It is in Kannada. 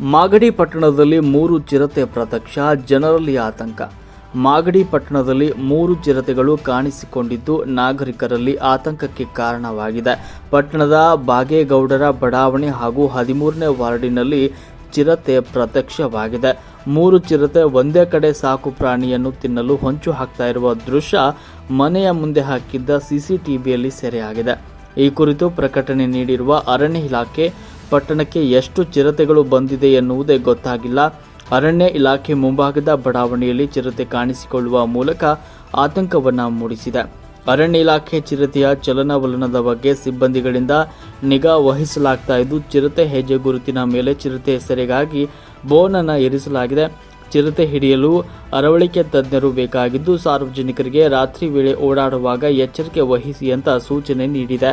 ಮಾಗಡಿ ಪಟ್ಟಣದಲ್ಲಿ ಮೂರು ಚಿರತೆ ಪ್ರತ್ಯಕ್ಷ, ಜನರಲ್ಲಿ ಆತಂಕ. ಮಾಗಡಿ ಪಟ್ಟಣದಲ್ಲಿ ಮೂರು ಚಿರತೆಗಳು ಕಾಣಿಸಿಕೊಂಡಿದ್ದು, ನಾಗರಿಕರಲ್ಲಿ ಆತಂಕಕ್ಕೆ ಕಾರಣವಾಗಿದೆ. ಪಟ್ಟಣದ ಬಾಗೇಗೌಡರ ಬಡಾವಣೆ ಹಾಗೂ ಹದಿಮೂರನೇ ವಾರ್ಡಿನಲ್ಲಿ ಚಿರತೆ ಪ್ರತ್ಯಕ್ಷವಾಗಿದೆ. ಮೂರು ಚಿರತೆ ಒಂದೇ ಕಡೆ ಸಾಕು ಪ್ರಾಣಿಯನ್ನು ತಿನ್ನಲು ಹೊಂಚು ಹಾಕ್ತಾ ಇರುವ ದೃಶ್ಯ ಮನೆಯ ಮುಂದೆ ಹಾಕಿದ್ದ ಸಿಸಿಟಿವಿಯಲ್ಲಿ ಸೆರೆಯಾಗಿದೆ. ಈ ಕುರಿತು ಪ್ರಕಟಣೆ ನೀಡಿರುವ ಅರಣ್ಯ ಇಲಾಖೆ ಪಟ್ಟಣಕ್ಕೆ ಎಷ್ಟು ಚಿರತೆಗಳು ಬಂದಿದೆ ಎನ್ನುವುದೇ ಗೊತ್ತಾಗಿಲ್ಲ. ಅರಣ್ಯ ಇಲಾಖೆ ಮುಂಭಾಗದ ಬಡಾವಣೆಯಲ್ಲಿ ಚಿರತೆ ಕಾಣಿಸಿಕೊಳ್ಳುವ ಮೂಲಕ ಆತಂಕವನ್ನ ಮೂಡಿಸಿದೆ. ಅರಣ್ಯ ಇಲಾಖೆ ಚಿರತೆಯ ಚಲನವಲನದ ಬಗ್ಗೆ ಸಿಬ್ಬಂದಿಗಳಿಂದ ನಿಗಾ ವಹಿಸಲಾಗ್ತಾ ಇದ್ದು, ಚಿರತೆ ಹೆಜ್ಜೆ ಗುರುತಿನ ಮೇಲೆ ಚಿರತೆ ಹೆಸರಿಗಾಗಿ ಬೋನನ್ನು ಇರಿಸಲಾಗಿದೆ ಚಿರತೆ ಹಿಡಿಯಲು ಅರವಳಿಕೆ ತಜ್ಞರು ಬೇಕಾಗಿದ್ದು, ಸಾರ್ವಜನಿಕರಿಗೆ ರಾತ್ರಿ ವೇಳೆ ಓಡಾಡುವಾಗ ಎಚ್ಚರಿಕೆ ವಹಿಸಿ ಅಂತ ಸೂಚನೆ ನೀಡಿದೆ.